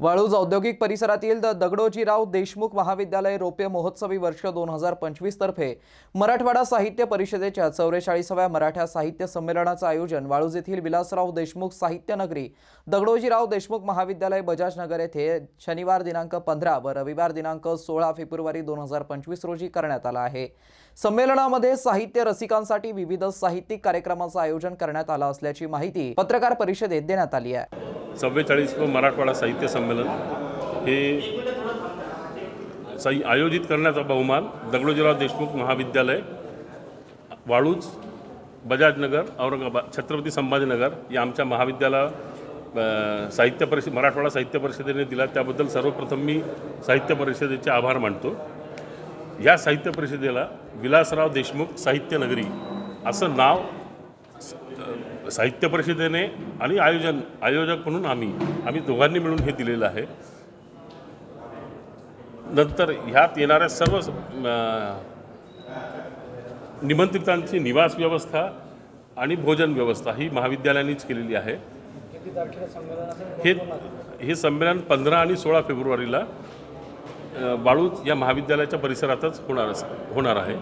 वाळूज औद्योगिक परिसरातील द दगडोजीराव देशमुख महाविद्यालय रौप्य महोत्सवी वर्ष दोन हजार पंचवीस तर्फे मराठवाडा साहित्य परिषदेच्या चौवेचाळीसाव्या मराठा साहित्य संमेलनाचं आयोजन वाळूज येथील विलासराव देशमुख साहित्य नगरी दगडोजीराव देशमुख महाविद्यालय बजाजनगर येथे शनिवार दिनांक पंधरा व रविवार दिनांक सोळा फेब्रुवारी दोन हजार पंचवीस रोजी करण्यात आला आहे. संमेलनामध्ये साहित्य रसिकांसाठी विविध साहित्यिक कार्यक्रमाचं आयोजन करण्यात आलं असल्याची माहिती पत्रकार परिषदेत देण्यात आली आहे. चव्वेचाळीस मराठवाडा साहित्य संमेलन. हे साई आयोजित करण्याचा बहुमान दगडोजीराव देशमुख महाविद्यालय वाळूज बजाजनगर औरंगाबाद छत्रपती संभाजीनगर या आमच्या महाविद्यालया साहित्य परिषद मराठवाडा साहित्य परिषदेने दिला. त्याबद्दल सर्वप्रथम मी साहित्य परिषदेचे आभार मानतो. या साहित्य परिषदेला विलासराव देशमुख साहित्य नगरी असं नाव साहित्य परिषदेने आणि आयोजन आयोजक म्हणून आम्ही आम्ही दोघांनी मिळून हे दिलेलं आहे. नंतर ह्यात येणाऱ्या सर्व निमंत्रितांची निवास व्यवस्था आणि भोजन व्यवस्था ही महाविद्यालयानेच केलेली आहे. हे हे संमेलन पंधरा आणि सोळा फेब्रुवारीला अ, वाळूज या महाविद्यालयाच्या परिसरातच होणार होणार आहे.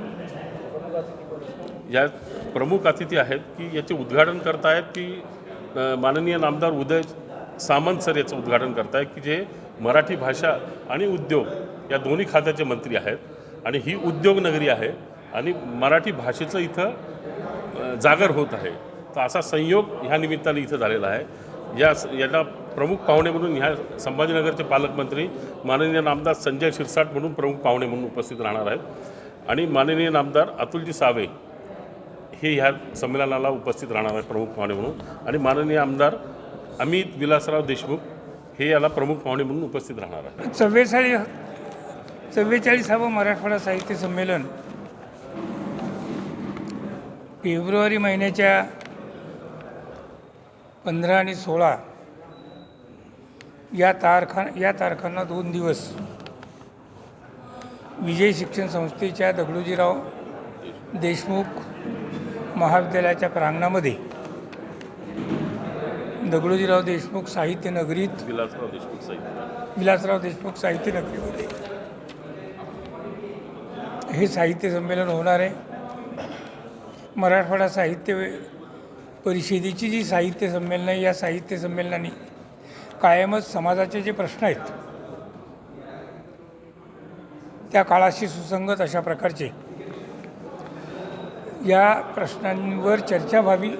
या प्रमुख अतिथी आहेत की याचे उद्घाटन करतायत की माननीय नामदार उदय सामंत सर याचं उद्घाटन करतायत की जे मराठी भाषा आणि उद्योग या दोन्ही खात्याचे मंत्री आहेत आणि ही उद्योगनगरी आहे आणि मराठी भाषेचं इथं जागर होत आहे. तर असा संयोग ह्या निमित्ताने इथं झालेला आहे. या याला प्रमुख पाहुणे म्हणून ह्या संभाजीनगरचे पालकमंत्री माननीय नामदार संजय शिरसाट म्हणून प्रमुख पाहुणे म्हणून उपस्थित राहणार आहेत. आणि माननीय नामदार अतुलजी सावे हे ह्या संमेलनाला उपस्थित राहणार आहे प्रमुख पाहुणे म्हणून. आणि माननीय आमदार अमित विलासराव देशमुख हे याला प्रमुख पाहुणे म्हणून उपस्थित राहणार आहे चव्वेचाळीस चव्वेचाळीसावं मराठवाडा साहित्य संमेलन. फेब्रुवारी महिन्याच्या पंधरा आणि सोळा या तारखा या तारखांना दोन दिवस विजय शिक्षण संस्थेच्या दगडूजीराव देशमुख महाविद्यालयाच्या प्रांगणामध्ये दगडोजीराव देशमुख साहित्य नगरीत विलासराव देशमुख साहित्य विलासराव देशमुख साहित्य नगरीमध्ये. हे साहित्य संमेलन होणार आहे. मराठवाडा साहित्य परिषदेची जी साहित्य संमेलनं आहे या साहित्य संमेलनाने कायमच समाजाचे जे प्रश्न आहेत त्या काळाशी सुसंगत अशा प्रकारचे या प्रश्नांवर चर्चा व्हावी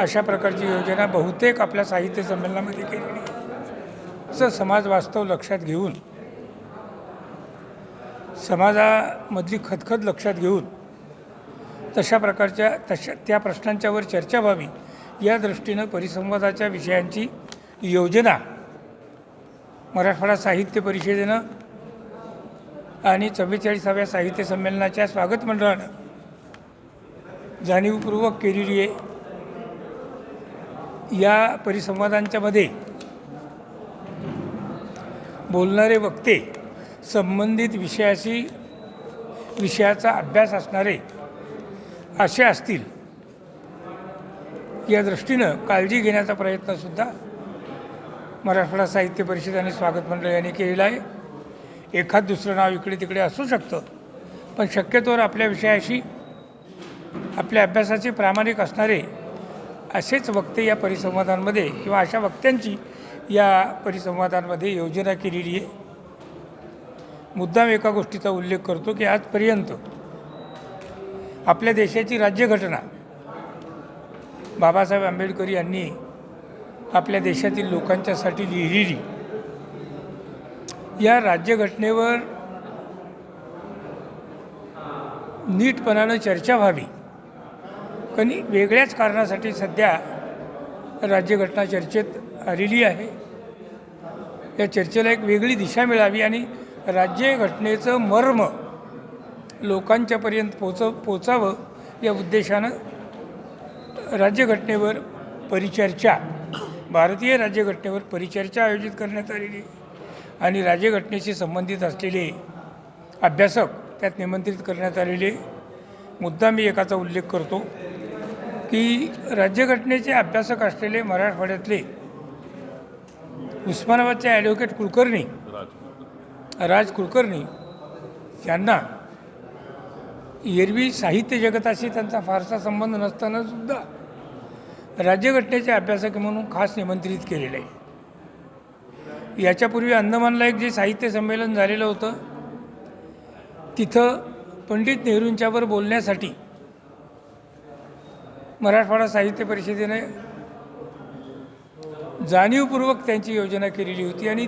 अशा प्रकारची योजना बहुतेक आपल्या साहित्य संमेलनामध्ये केलेली असं समाज वास्तव लक्षात घेऊन समाजामधली खदखद लक्षात घेऊन तशा प्रकारच्या तशा त्या प्रश्नांच्यावर चर्चा व्हावी या दृष्टीनं परिसंवादाच्या विषयांची योजना मराठवाडा साहित्य परिषदेनं आणि चव्वेचाळीसाव्या साहित्य संमेलनाच्या स्वागत मंडळानं जाणीवपूर्वक केलेली आहे. या परिसंवादांच्यामध्ये बोलणारे वक्ते संबंधित विषयाशी विषयाचा अभ्यास असणारे असे असतील या दृष्टीनं काळजी घेण्याचा प्रयत्नसुद्धा मराठवाडा साहित्य परिषद आणि स्वागत मंडळ यांनी केलेला आहे. एखाद दुसरं नाव इकडे तिकडे असू शकतं पण शक्यतोवर आपल्या विषयाशी आपल्या अभ्यासाचे प्रामाणिक असणारे असेच वक्ते या परिसंवादांमध्ये किंवा अशा वक्त्यांची या परिसंवादांमध्ये योजना केलेली आहे. मुद्दाम एका गोष्टीचा उल्लेख करतो की आजपर्यंत आपल्या देशाची राज्यघटना बाबासाहेब आंबेडकर यांनी आपल्या देशातील लोकांच्यासाठी लिहिलेली. या राज्यघटनेवर नीटपणानं चर्चा व्हावी. पण वेगळ्याच कारणासाठी सध्या राज्यघटना चर्चेत आलेली आहे. या चर्चेला एक वेगळी दिशा मिळावी आणि राज्यघटनेचं मर्म लोकांच्यापर्यंत पोच पोचावं या उद्देशानं राज्यघटनेवर परिचर्चा भारतीय राज्यघटनेवर परिचर्चा आयोजित करण्यात आलेली आणि राज्यघटनेशी संबंधित असलेले अभ्यासक त्यात निमंत्रित करण्यात आलेले मुद्दा मी एकाचा उल्लेख करतो. की राज्यघटनेचे अभ्यासक असलेले मराठवाड्यातले उस्मानाबादचे ॲडव्होकेट कुलकर्णी राज कुलकर्णी यांना एरवी साहित्य जगताशी त्यांचा फारसा संबंध नसताना सुद्धा राज्यघटनेचे अभ्यासक म्हणून खास निमंत्रित केलेले आहे. याच्यापूर्वी अंदमानला एक जे साहित्य संमेलन झालेलं होतं तिथं पंडित नेहरूंच्यावर बोलण्यासाठी मराठवाडा साहित्य परिषदेने जाणीवपूर्वक त्यांची योजना केलेली होती आणि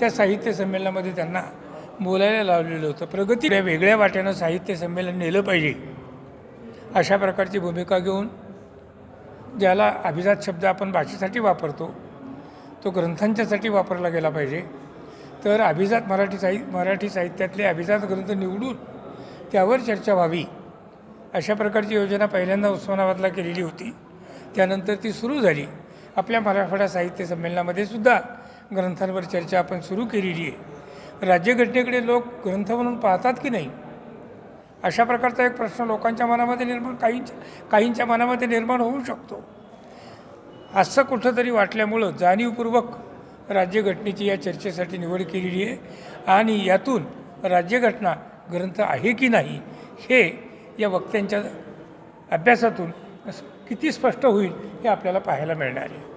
त्या साहित्य संमेलनामध्ये त्यांना बोलायला लावलेलं होतं. प्रगती वेगळ्या वाट्यानं साहित्य संमेलन नेलं पाहिजे अशा प्रकारची भूमिका घेऊन ज्याला अभिजात शब्द आपण भाषेसाठी वापरतो तो ग्रंथांच्यासाठी वापरला गेला पाहिजे. तर अभिजात मराठी साहि मराठी साहित्यातले अभिजात ग्रंथ निवडून त्यावर चर्चा व्हावी. अशा प्रकारची योजना पहिल्यांदा उस्मानाबादला केलेली होती. त्यानंतर ती सुरू झाली. आपल्या मराठवाडा साहित्य संमेलनामध्ये सुद्धा ग्रंथांवर चर्चा आपण सुरू केलेली आहे. राज्यघटनेकडे लोक ग्रंथ म्हणून पाहतात की नाही? अशा प्रकारचा एक प्रश्न लोकांच्या मनामध्ये निर्माण काहींच्या काहींच्या मनामध्ये निर्माण होऊ शकतो. असं कुठंतरी वाटल्यामुळं जाणीवपूर्वक राज्यघटनेची या चर्चेसाठी निवड केलेली आहे आणि यातून राज्यघटना ग्रंथ आहे की नाही हे या वक्त्यांच्या अभ्यासातून किती स्पष्ट होईल हे आपल्याला पाहायला मिळणार आहे.